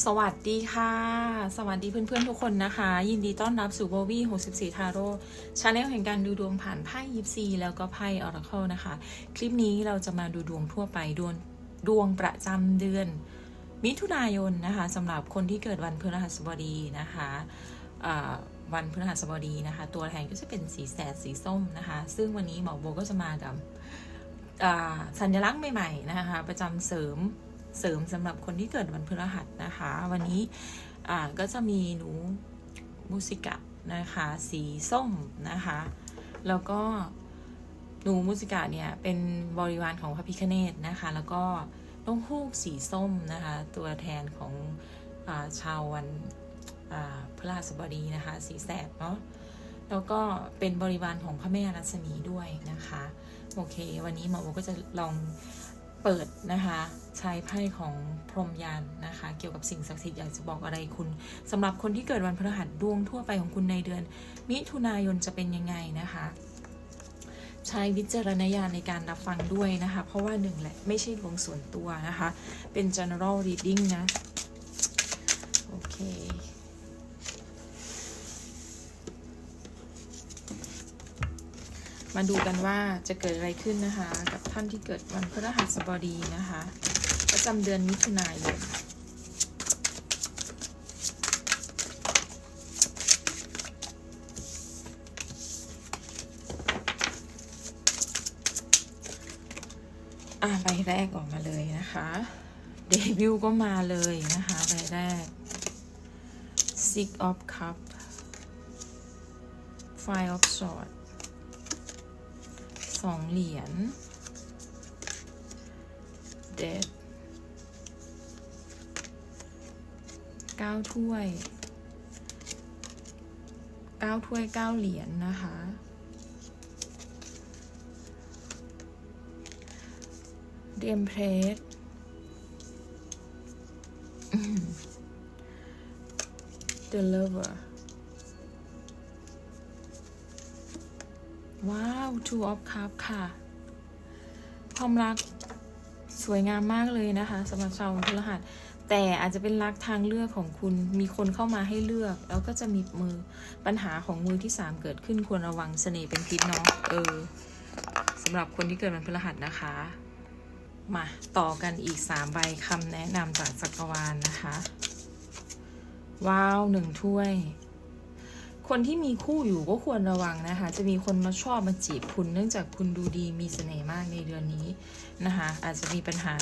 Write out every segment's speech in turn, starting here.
สวัสดีค่ะ สวัสดีเพื่อนๆทุกคนนะคะ ยินดีต้อนรับสู่โบวี่64 ทาโร่ชาแนลแห่งการดูดวงผ่านไพ่ยิปซีแล้วก็ไพ่ออร์เคิลนะคะ คลิปนี้เราจะมาดูดวงทั่วไปดวงดวงประจำเดือน มิถุนายนนะคะสำหรับคนที่เกิดวันพฤหัสบดีนะคะวันพฤหัสบดีนะคะ ตัวแทนก็จะเป็นสีแสดสีส้มนะคะ ซึ่งวันนี้หมอโบก็จะมากับสัญลักษณ์ใหม่ๆนะคะ ประจำเสริม เสริมสำหรับคนที่เกิดวันพฤหัสนะคะ วันนี้ก็จะมีหนูมูสิกะนะคะ สีส้มนะคะ แล้วก็หนูมูสิกะเนี่ยเป็นบริวารของพระพิคเนตนะคะ แล้วก็ต้องฮูกสีส้มนะคะ ตัวแทนของอชาววันอ่าพฤหัสบดีนะคะ สีแสดเนาะแล้วก็เป็นบริวารของพระแม่รัศมีด้วยนะคะ โอเค วันนี้หมอโบก็จะลอง เปิดนะคะใช้ไพ่ของพรหมยานนะคะ เกี่ยวกับสิ่งศักดิ์สิทธิ์อยากจะบอกอะไรคุณสำหรับคนที่เกิดวันพฤหัสดวงทั่วไปของคุณในเดือน มิถุนายนจะเป็นยังไงนะคะ ใช้วิจารณญาณในการรับฟังด้วยนะคะ เพราะว่าหนึ่งแหละไม่ใช่ดวงส่วนตัวนะคะ เป็น general reading นะ โอเค มาดูกันว่าจะเกิดอะไรขึ้นนะคะ กับท่านที่เกิดวันพฤหัสบดีนะคะ ประจำเดือนมิถุนายนอะใบแรกออกมาเลยนะคะ เดบิวต์ก็มาเลยนะคะใบแรก Six of Cup Five of Swords สองเหรียญ เดดเก้าถ้วยเก้าถ้วยเก้าเหรียญนะคะ เดมเพลสเดลิเวอร์ ว้าว two of cup ค่ะ ความรักสวยงามมากเลยนะคะสำหรับชาวพฤหัส แต่อาจจะเป็นรักทางเลือกของคุณมีคนเข้ามาให้เลือก แล้วก็จะมีมือปัญหาของมือที่สามเกิดขึ้นควรระวังเสน่ห์เป็นพิษเนาะเออสำหรับคนที่เกิดวันพฤหัสนะคะ มาต่อกันอีกสามใบคำแนะนำจากจักรวาลนนะคะ ว้าวหนึ่งถ้วย คนที่มีคู่อยู่ก็ควรระวังนะคะ จะมีคนมาชอบมาจีบคุณ เนื่องจากคุณดูดีมีเสน่ห์มากในเดือนนี้นะคะ อาจจะมีปัญหา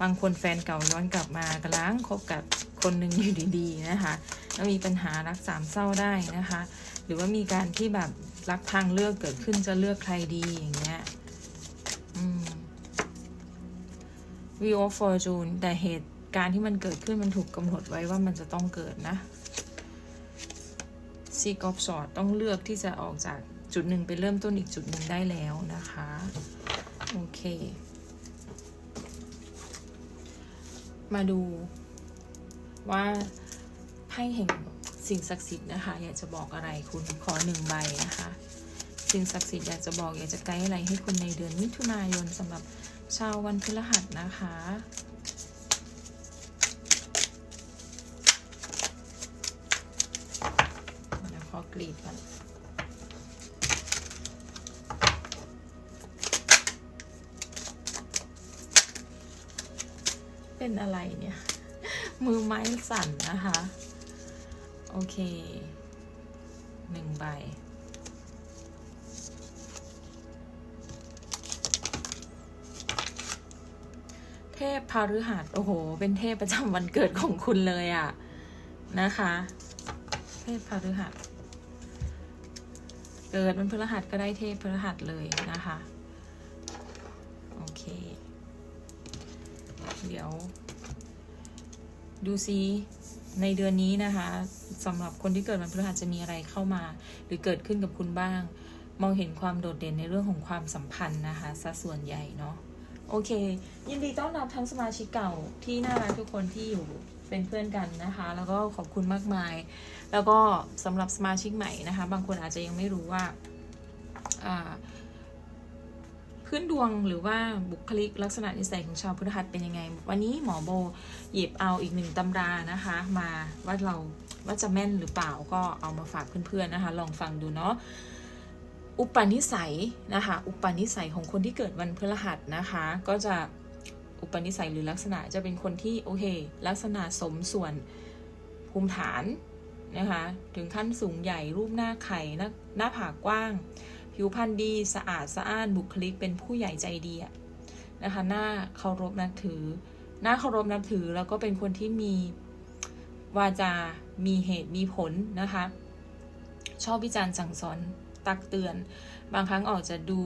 บางคนแฟนเก่าย้อนกลับมากำลังคบกับคนหนึ่งอยู่ดีๆนะคะแล้วมีปัญหารักสามเศร้าได้นะคะ หรือว่ามีการที่แบบรักทางเลือกเกิดขึ้นจะเลือกใครดีอย่างเงี้ยอืม Wheel of Fortune แต่เหตุการณ์ที่มันเกิดขึ้นมันถูกกำหนดไว้ว่ามันจะต้องเกิดนะ ซีกอฟสอดต้องเลือกที่จะออกจากจุดหนึ่งไปเริ่มต้นอีกจุดหนึ่งได้แล้วนะคะ โอเค มาดูว่าไพ่แห่งสิ่งศักดิ์สิทธิ์นะคะ อยากจะบอกอะไรคุณขอหนึ่งใบนะคะ สิ่งศักดิ์สิทธิ์อยากจะบอกอยากจะไกด์อะไรให้คุณในเดือนมิถุนายนสำหรับชาววันพฤหัสนะคะ รีดก่อนเป็นอะไรเนี่ย มือไม้สั่นนะคะ โอเคหนึ่งใบ เทพพาฤหัส โอ้โห เป็นเทพประจำวันเกิดของคุณเลยอะนะคะ เทพพฤหัส เกิดวันพฤหัสก็ได้เทพพฤหัสเลยนะคะ โอเค เดี๋ยว ดูซิในเดือนนี้นะคะสำหรับคนที่เกิดวันพฤหัสจะมีอะไรเข้ามา หรือเกิดขึ้นกับคุณบ้าง มองเห็นความโดดเด่นในเรื่องของความสัมพันธ์นะคะซะส่วนใหญ่เนาะโอเค ยินดีต้อนรับทั้งสมาชิกเก่าที่น่ารักทุกคนที่อยู่ เป็นเพื่อนกันนะคะ แล้วก็ขอบคุณมากมาย แล้วก็สำหรับสมาชิกใหม่นะคะ บางคนอาจจะยังไม่รู้ว่าพื้นดวงหรือว่าบุคลิกลักษณะนิสัยของชาวพฤหัสเป็นยังไง วันนี้หมอโบหยิบเอาอีกหนึ่งตำรานะคะ มาว่าเราว่าจะแม่นหรือเปล่าก็เอามาฝากเพื่อนๆนะคะ ลองฟังดูเนาะอุปนิสัยนะคะ อุปนิสัยของคนที่เกิดวันพฤหัสนะคะ ก็จะ อุปนิสัยหรือลักษณะจะเป็นคนที่โอเค ลักษณะสมส่วนภูมิฐานนะคะถึงขั้นสูงใหญ่รูปหน้าไข่หน้าหน้าผากกว้าง ผิวพรรณดีสะอาดสะอ้านบุคลิกเป็นผู้ใหญ่ใจดีนะคะหน้าเคารพนับถือ หน้าเคารพนับถือแล้วก็เป็นคนที่มีวาจา มีเหตุมีผลนะคะ ชอบวิจารณ์สั่งสอนตักเตือน บางครั้งออกจะดู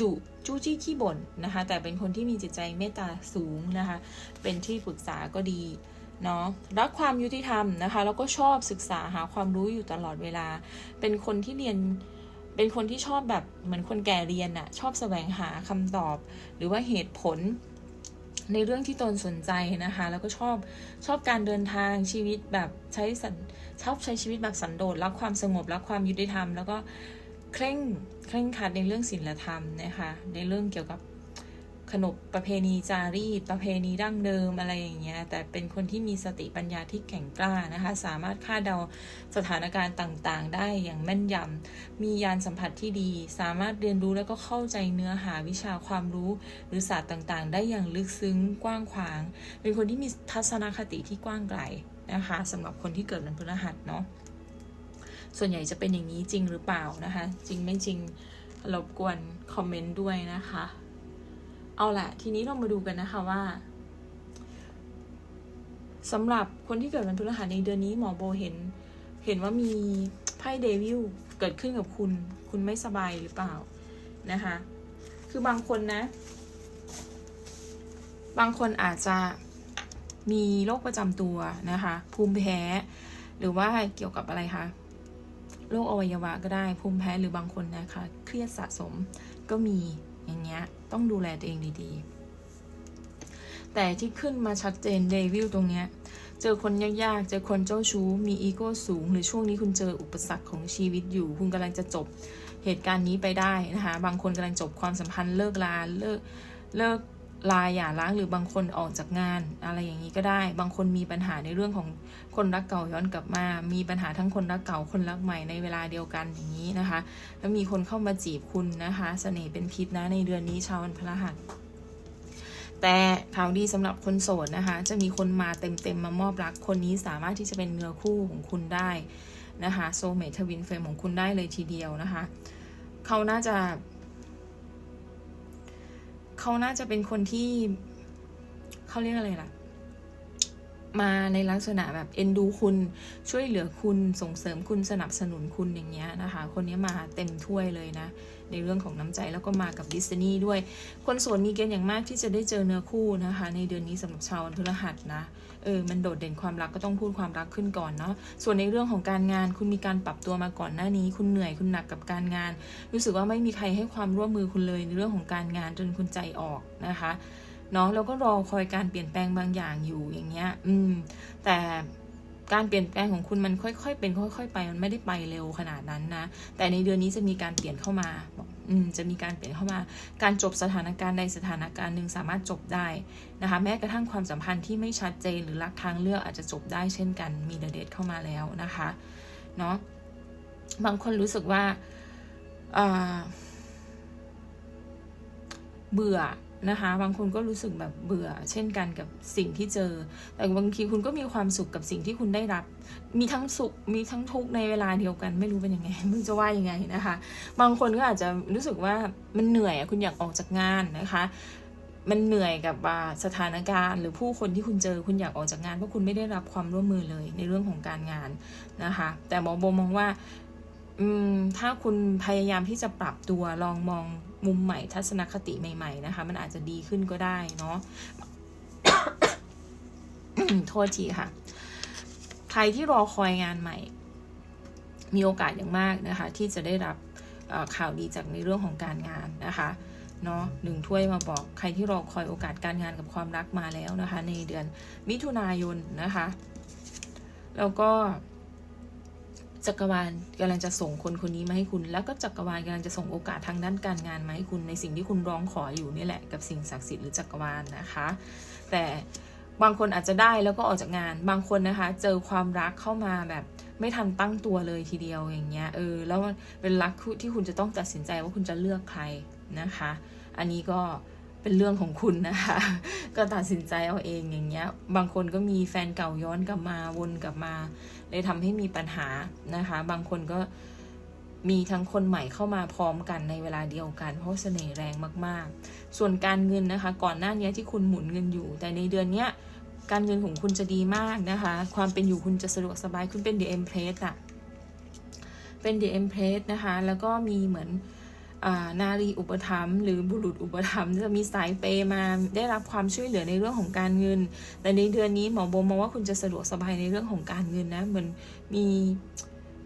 ดุจู้จี้ขี้บ่นนะคะ แต่เป็นคนที่มีจิตใจเมตตาสูงนะคะ เป็นที่ปรึกษาก็ดีเนาะรักความยุติธรรมนะคะ แล้วก็ชอบศึกษาหาความรู้อยู่ตลอดเวลา เป็นคนที่เรียนเป็นคนที่ชอบแบบเหมือนคนแก่เรียนอะชอบแสวงหาคำตอบ หรือว่าเหตุผลในเรื่องที่ตนสนใจนะคะ แล้วก็ชอบชอบการเดินทางชีวิตแบบใช้สันชอบใช้ชีวิตแบบสันโดษรักความสงบรักความยุติธรรม แล้วก็ เคร่งเคร่งคัดในเรื่องศีลธรรมนะคะในเรื่องเกี่ยวกับขนบประเพณีจารีต ประเพณีดั้งเดิมอะไรอย่างเงี้ยแต่เป็นคนที่มีสติปัญญาที่แข็งกล้านะคะสามารถคาดเดาสถานการณ์ต่างๆ ได้อย่างแม่นยำมียานสัมผัสที่ดี สามารถเรียนรู้แล้วก็เข้าใจเนื้อหาวิชาความรู้ หรือศาสตร์ต่างๆ ได้อย่างลึกซึ้งกว้างขวาง เป็นคนที่มีทัศนคติที่กว้างไกลนะคะสำหรับคนที่เกิดวันพฤหัสเนาะ ส่วนใหญ่จะเป็นอย่างนี้จริงหรือเปล่านะคะ จริงไม่จริงรบกวนคอมเมนต์ด้วยนะคะ เอาละทีนี้เรามาดูกันนะคะว่าสำหรับคนที่เกิดวันพฤหัสในเดือนนี้หมอโบเห็น เห็นว่ามีไพ่เดวิลเกิดขึ้นกับคุณ คุณไม่สบายหรือเปล่านะคะ คือบางคนนะ บางคนอาจจะมีโรคประจำตัวนะคะ ภูมิแพ้ หรือว่าเกี่ยวกับอะไรคะ โรคอวัยวะก็ได้ภูมิแพ้หรือบางคนนะคะ เครียดสะสมก็มีอย่างเงี้ยต้องดูแลตัวเองดีๆ แต่ที่ขึ้นมาชัดเจนเดวิลตรงเนี้ยเจอคนยากๆ เจอคนเจ้าชู้ มีอีโก้สูง หรือช่วงนี้คุณเจออุปสรรคของชีวิตอยู่ คุณกำลังจะจบเหตุการณ์นี้ไปได้นะคะ บางคนกำลังจบความสัมพันธ์เลิกลาเลิกเลิก ลาอย่าร้างหรือบางคนออกจากงาน อะไรอย่างนี้ก็ได้ บางคนมีปัญหาในเรื่องของคนรักเก่าย้อนกลับมา มีปัญหาทั้งคนรักเก่าคนรักใหม่ในเวลาเดียวกันอย่างนี้นะคะ แล้วมีคนเข้ามาจีบคุณนะคะเสน่ห์เป็นพิษนะในเดือนนี้ชาววันพฤหัสแต่ข่าวดีสำหรับคนโสดนะคะ จะมีคนมาเต็มๆมามอบรักคนนี้สามารถที่จะเป็นเนื้อคู่ของคุณได้นะคะโซเมทวินเฟรมของคุณได้เลยทีเดียวนะคะ เขาน่าจะ เขาน่าจะเป็นคนที่เขาเรียกอะไรล่ะ มาในลักษณะแบบเอ็นดูคุณช่วยเหลือคุณส่งเสริมคุณสนับสนุนคุณอย่างเงี้ยนะคะ คนนี้มาเต็มถ้วยเลยนะ ในเรื่องของน้ำใจแล้วก็มากับดิสนีย์ด้วย คนโสดมีเกณฑ์อย่างมากที่จะได้เจอเนื้อคู่นะคะ ในเดือนนี้สำหรับชาววันพฤหัสนะเออมันโดดเด่นความรักก็ต้องพูดความรักขึ้นก่อนเนาะส่วนในเรื่องของการงานคุณมีการปรับตัวมาก่อนหน้านี้ คุณเหนื่อยคุณหนักกับการงาน รู้สึกว่าไม่มีใครให้ความร่วมมือคุณเลยในเรื่องของการงานจนคุณใจออกนะคะ เนาะแล้วก็รอคอยการเปลี่ยนแปลงบางอย่างอยู่อย่างเงี้ย อืม แต่การเปลี่ยนแปลงของคุณมันค่อย ๆ เป็นค่อย ๆ ไปมันไม่ได้ไปเร็วขนาดนั้นนะ แต่ในเดือนนี้จะมีการเปลี่ยนเข้ามาอืมจะมีการเปลี่ยนเข้ามา การจบสถานการณ์ใดสถานการณ์หนึ่งสามารถจบได้นะคะ แม้กระทั่งความสัมพันธ์ที่ไม่ชัดเจนหรือรักทางเลือกอาจจะจบได้เช่นกัน มีเดเดทเข้ามาแล้วนะคะเนาะบางคนรู้สึกว่าอ่าเบื่อ นะคะ บางคนก็รู้สึกแบบเบื่อ เช่นกันกับสิ่งที่เจอ แต่บางทีคุณก็มีความสุขกับสิ่งที่คุณได้รับ มีทั้งสุข มีทั้งทุกข์ในเวลาเดียวกัน ไม่รู้เป็นยังไงมึงจะว่ายังไงนะคะ บางคนก็อาจจะรู้สึกว่ามันเหนื่อยคุณอยากออกจากงานนะคะมันเหนื่อยกับว่าสถานการณ์ หรือผู้คนที่คุณเจอคุณอยากออกจากงานเพราะคุณไม่ได้รับความร่วมมือเลยในเรื่องของการงานนะคะ แต่หมอโบมองว่าถ้าคุณพยายามที่จะปรับตัวลองมอง มุมใหม่ทัศนคติใหม่ๆนะคะ มันอาจจะดีขึ้นก็ได้เนาะโทษทีค่ะ ใครที่รอคอยงานใหม่ มีโอกาสอย่างมากนะคะ ที่จะได้รับข่าวดีจากในเรื่องของการงานนะคะเนาะหนึ่งถ้วยมาบอกใครที่รอคอยโอกาสการงานกับความรักมาแล้วนะคะ ในเดือนมิถุนายนนะคะ แล้วก็ จักรวาลกำลังจะส่งคนคนนี้มาให้คุณ แล้วก็จักรวาลกำลังจะส่งโอกาสทางด้านการงานมาให้คุณในสิ่งที่คุณร้องขออยู่นี่แหละกับสิ่งศักดิ์สิทธิ์หรือจักรวาลนะคะ แต่บางคนอาจจะได้แล้วก็ออกจากงาน บางคนนะคะ เจอความรักเข้ามาแบบไม่ทันตั้งตัวเลยทีเดียวอย่างเงี้ยเออแล้วมันเป็นรักที่คุณจะต้องตัดสินใจว่าคุณจะเลือกใครนะคะ อันนี้ก็เป็นเรื่องของคุณนะคะ ก็ตัดสินใจเอาเองอย่างเงี้ย บางคนก็มีแฟนเก่าย้อนกลับมาวนกลับมา เลยทำให้มีปัญหานะคะ บางคนก็มีทั้งคนใหม่เข้ามาพร้อมกันในเวลาเดียวกัน เพราะเสน่ห์แรงมากๆ ส่วนการเงินนะคะ ก่อนหน้านี้ที่คุณหมุนเงินอยู่ แต่ในเดือนนี้การเงินของคุณจะดีมากนะคะ ความเป็นอยู่คุณจะสะดวกสบายคุณเป็น The Empress อะเป็น The Empress นะคะ แล้วก็มีเหมือน นารีอุปถัมภ์หรือบุรุษอุปถัมภ์จะมีสายเปย์มาได้รับความช่วยเหลือในเรื่องของการเงิน แต่ในเดือนนี้หมอโบมองว่าคุณจะสะดวกสบายในเรื่องของการเงินนะเหมือนมี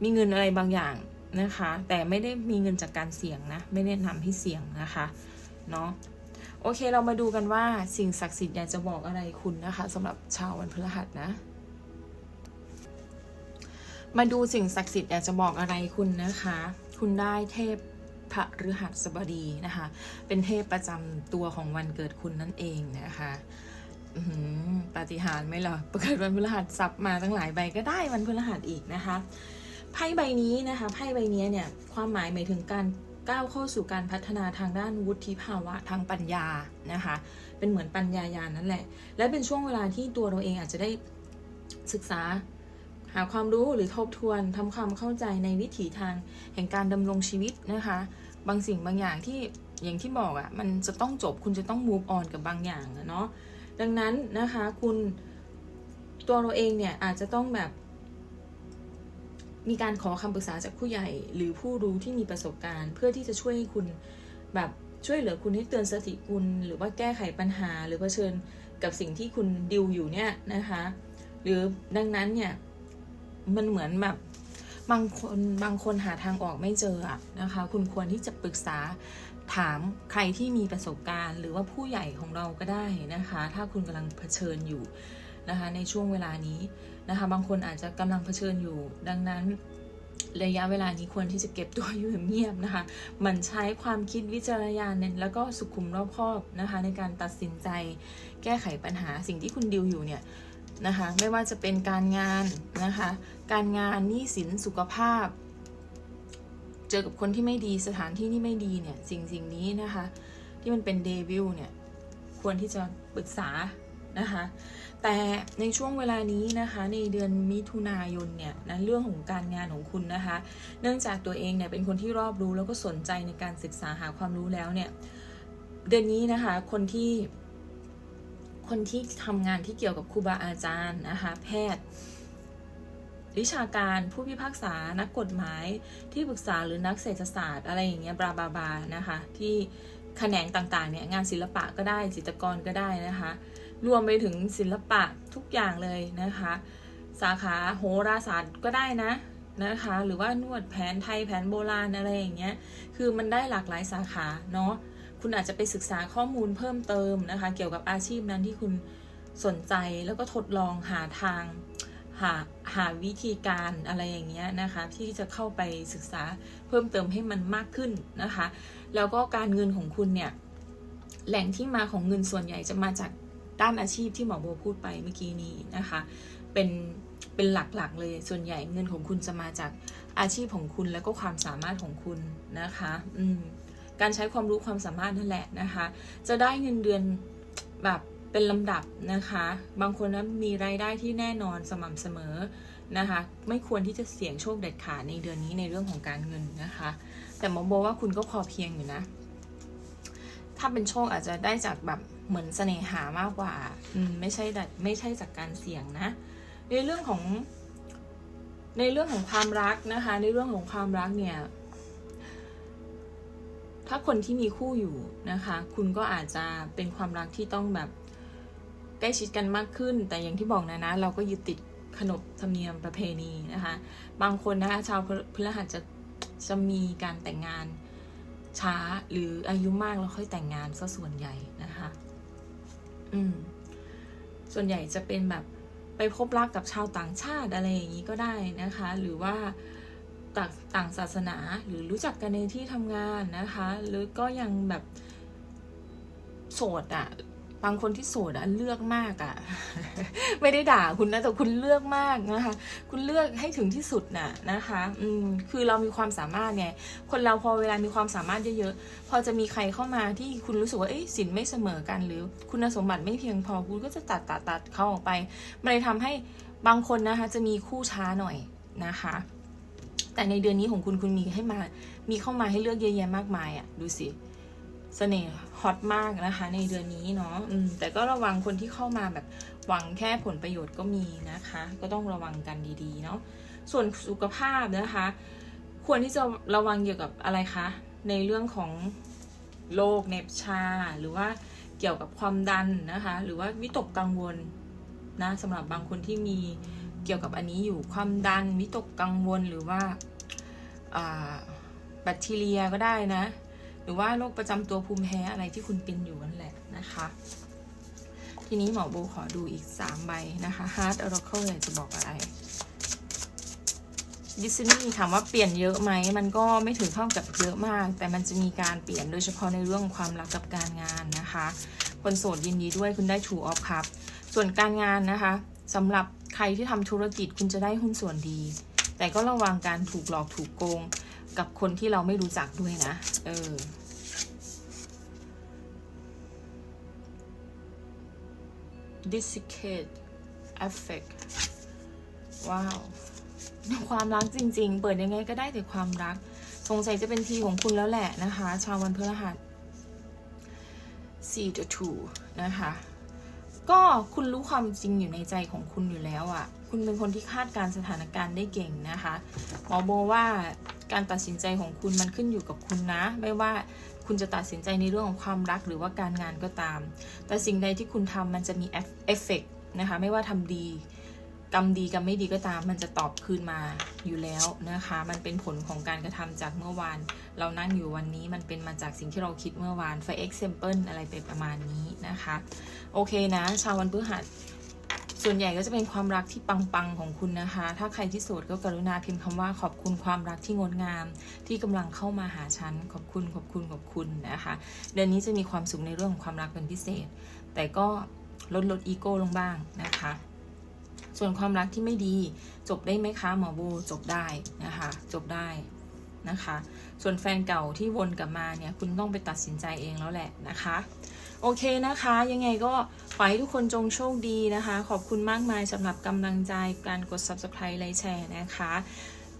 มีเงินอะไรบางอย่างนะคะ แต่ไม่ได้มีเงินจากการเสี่ยงนะ ไม่ได้นำให้เสี่ยงนะคะเนาะโอเคเรามาดูกันว่าสิ่งศักดิ์สิทธิ์อยากจะบอกอะไรคุณนะคะสำหรับชาววันพฤหัสนะ มาดูสิ่งศักดิ์สิทธิ์อยากจะบอกอะไรคุณนะคะ คุณได้เทพ พระฤหัสบดีนะคะ เป็นเทพประจำตัวของวันเกิดคุณนั่นเองนะคะปาฏิหาริย์ไหมล่ะประกิดวันพฤหัสสับมาตั้งหลายใบก็ได้วันพฤหัสอีกนะคะ ไพ่ใบนี้นะคะ ไพ่ใบนี้เนี่ย ความหมายหมายถึงการก้าวเข้าสู่การพัฒนาทางด้านวุฒิภาวะทางปัญญานะคะ เป็นเหมือนปัญญายาณนั่นแหละ และเป็นช่วงเวลาที่ตัวเราเองอาจจะได้ศึกษาหาความรู้หรือทบทวนทำความเข้าใจในวิถีทางแห่งการดำรงชีวิตนะคะ บางสิ่งบางอย่างที่อย่างที่บอกอะ่ะมันจะต้องจบคุณจะต้อง move on กับบางอย่างอะเนาะดังนั้นนะคะคุณตัวเราเองเนี่ยอาจจะต้องแบบมีการขอคำปรึกษาจากผู้ใหญ่หรือผู้รู้ที่มีประสบการณ์ เพื่อที่จะช่วยให้คุณแบบช่วยเหลือคุณให้เตือนสติคุณ หรือว่าแก้ไขปัญหา หรือเผชิญกับสิ่งที่คุณดิวอยู่เนี่ยนะคะ หรือดังนั้นเนี่ยมันเหมือนแบบ บางคนบางคนหาทางออกไม่เจอนะคะ คุณควรที่จะปรึกษาถามใครที่มีประสบการณ์ หรือว่าผู้ใหญ่ของเราก็ได้นะคะ ถ้าคุณกำลังเผชิญอยู่นะคะในช่วงเวลานี้นะคะ บางคนอาจจะกำลังเผชิญอยู่ ดังนั้นระยะเวลานี้ควรที่จะเก็บตัวอยู่เงียบนะคะ มันใช้ความคิดวิจารณญาณเนี่ยแล้วก็สุขุมรอบคอบนะคะ ในการตัดสินใจแก้ไขปัญหาสิ่งที่คุณดิวอยู่เนี่ย นะคะไม่ว่าจะเป็นการงานนะคะการงานหนี้สินสุขภาพ เจอกับคนที่ไม่ดีสถานที่ที่ไม่ดีเนี่ยสิ่งสิ่งนี้นะคะที่มันเป็นเดวิลเนี่ยควรที่จะปรึกษานะคะแต่ในช่วงเวลานี้นะคะในเดือนมิถุนายนเนี่ยนะเรื่องของการงานของคุณนะคะเนื่องจากตัวเองเนี่ยเป็นคนที่รอบรู้แล้วก็สนใจในการศึกษาหาความรู้แล้วเนี่ยเดือนนี้นะคะคนที่ คนที่ทำงานที่เกี่ยวกับครูบาอาจารย์นะคะ แพทย์ วิชาการผู้พิพากษานักกฎหมายที่ปรึกษาหรือนักเศรษฐศาสตร์อะไรอย่างเงี้ยบลาบลาบานะคะ ที่แขนงต่างๆเนี่ยงานศิลปะก็ได้จิตรกรก็ได้นะคะ รวมไปถึงศิลปะทุกอย่างเลยนะคะ สาขาโหราศาสตร์ก็ได้นะนะคะ หรือว่านวดแผนไทยแผนโบราณอะไรอย่างเงี้ยคือมันได้หลากหลายสาขาเนาะ คุณอาจจะไปศึกษาข้อมูลเพิ่มเติมนะคะ เกี่ยวกับอาชีพนั้นที่คุณสนใจแล้วก็ทดลองหาทางหาหาวิธีการอะไรอย่างเงี้ยนะคะ ที่จะเข้าไปศึกษาเพิ่มเติมให้มันมากขึ้นนะคะ แล้วก็การเงินของคุณเนี่ยแหล่งที่มาของเงินส่วนใหญ่จะมาจากด้านอาชีพที่หมอโบพูดไปเมื่อกี้นี้นะคะ เป็นเป็นหลักๆเลยส่วนใหญ่เงินของคุณจะมาจากอาชีพของคุณแล้วก็ความสามารถของคุณนะคะ อืม การใช้ความรู้ความสามารถนั่นแหละนะคะ จะได้เงินเดือนแบบเป็นลำดับนะคะ บางคนนะมีรายได้ที่แน่นอนสม่ำเสมอนะคะ ไม่ควรที่จะเสี่ยงโชคเด็ดขาดในเดือนนี้ในเรื่องของการเงินนะคะ แต่หมอบอกว่าคุณก็พอเพียงอยู่นะ ถ้าเป็นโชคอาจจะได้จากแบบเหมือนเสน่หามากกว่า อืมไม่ใช่ไม่ใช่จากการเสี่ยงนะ ในเรื่องของ ในเรื่องของความรักนะคะ ในเรื่องของความรักเนี่ย ถ้าคนที่มีคู่อยู่นะคะ คุณก็อาจจะเป็นความรักที่ต้องแบบใกล้ชิดกันมากขึ้น แต่อย่างที่บอกนะนะ เราก็ยึดติดขนบธรรมเนียมประเพณีนะคะ บางคนนะคะชาวพฤหัสจะจะมีการแต่งงานช้าหรืออายุมากแล้วค่อยแต่งงานซะส่วนใหญ่นะคะ อืม ส่วนใหญ่จะเป็นแบบไปพบรักกับชาวต่างชาติอะไรอย่างนี้ก็ได้นะคะ หรือว่า ต่างางศาสนาหรือรู้จักกันในที่ทำงานนะคะหรือก็ยังแบบโสดอะบางคนที่โสดอะเลือกมากอะไม่ได้ด่าคุณนะแต่คุณเลือกมากนะคะ คุณเลือกให้ถึงที่สุดน่ะนะคะ อืมคือเรามีความสามารถไงคนเราพอเวลามีความสามารถเยอะๆพอจะมีใครเข้ามาที่คุณรู้สึกว่าเอ๊ะสินไม่เสมอกัน หรือคุณสมบัติไม่เพียงพอคุณก็จะตัดตัดตัดเขาออกไปมันเลยทำให้บางคนนะคะ จะมีคู่ช้าหน่อยนะคะ แต่ในเดือนนี้ของคุณคุณมีให้มา มีเข้ามาให้เลือกเยอะแยะมากมายอะ่ะ ดูสิเสน่ห์ฮอตมากนะคะ ในเดือนนี้เนาะแต่ก็ระวังคนที่เข้ามาแบบหวังแค่ผลประโยชน์ก็มีนะคะ ก็ต้องระวังกันดีๆเนาะส่วนสุขภาพนะคะ ควรที่จะระวังเกี่ยวกับอะไรคะ ในเรื่องของโรคเนบชา หรือว่าเกี่ยวกับความดันนะคะ หรือว่าวิตกกังวลนะสำหรับบางคนที่มี เกี่ยวกับอันนี้อยู่ความดันวิตกกังวลหรือว่าแบคทีเรียก็ได้นะ หรือว่าโรคประจำตัวภูมิแพ้อะไรที่คุณเป็นอยู่นั่นแหละนะคะ ทีนี้หมอโบขอดูอีก 3 ใบนะคะ Heart Oracle อยากจะบอกอะไรดิสนีย์ถามว่าเปลี่ยนเยอะไหม มันก็ไม่ถึงเท่ากับเยอะมาก แต่มันจะมีการเปลี่ยนโดยเฉพาะในเรื่องความรักกับการงานนะคะ คนโสดยินดีด้วยคุณได้ True of Cup ส่วนการงานนะคะ สำหรับใครที่ทำธุรกิจคุณจะได้หุ้นส่วนดี แต่ก็ระวังการถูกหลอกถูกโกงกับคนที่เราไม่รู้จักด้วยนะ เออ dissicate effect ว้าวความรักจริง ๆ เปิดยังไงก็ได้แต่ความรัก สงสัยจะเป็นทีของคุณแล้วแหละนะคะ ชาววันพฤหัส4 to 2นะคะ ก็คุณรู้ความจริงอยู่ในใจของคุณอยู่แล้วอะ่ะ คุณเป็นคนที่คาดการสถานการณ์ได้เก่งนะคะ หมอโบว่าการตัดสินใจของคุณมันขึ้นอยู่กับคุณนะ ไม่ว่าคุณจะตัดสินใจในเรื่องของความรักหรือว่าการงานก็ตาม แต่สิ่งใดที่คุณทำมันจะมีเอฟเฟกนะคะ ไม่ว่าทำดี กรรมดีกรรมไม่ดีก็ตาม มันจะตอบคืนมาอยู่แล้วนะคะ มันเป็นผลของการกระทำจากเมื่อวาน เรานั่งอยู่วันนี้มันเป็นมาจากสิ่งที่เราคิดเมื่อวาน for example อะไรไปประมาณนี้นะคะ โอเคนะ ชาววันพฤหัสส่วนใหญ่ก็จะเป็นความรักที่ปังๆของคุณนะคะ ถ้าใครที่โสดก็กรุณาพิมพ์คำว่าขอบคุณความรักที่งดงาม ที่กำลังเข้ามาหาฉัน ขอบคุณขอบคุณขอบคุณนะคะ เดือนนี้จะมีความสุขในเรื่องของความรักเป็นพิเศษ แต่ก็ลดลดอีโก้ลงบ้างนะคะ ส่วนความรักที่ไม่ดี จบได้ไหมคะหมอโบจบได้นะคะ จบได้นะคะ ส่วนแฟนเก่าที่วนกลับมาเนี่ย คุณต้องไปตัดสินใจเองแล้วแหละนะคะ โอเคนะคะ ยังไงก็ขอให้ทุกคนจงโชคดีนะคะ ขอบคุณมากมายสำหรับกำลังใจการกด subscribe ไลค์แชร์นะคะ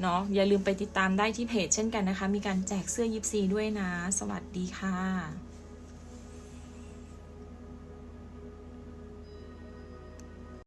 เนาะอย่าลืมไปติดตามได้ที่เพจเช่นกันนะคะ มีการแจกเสื้อยิปซีด้วยนะ สวัสดีค่ะ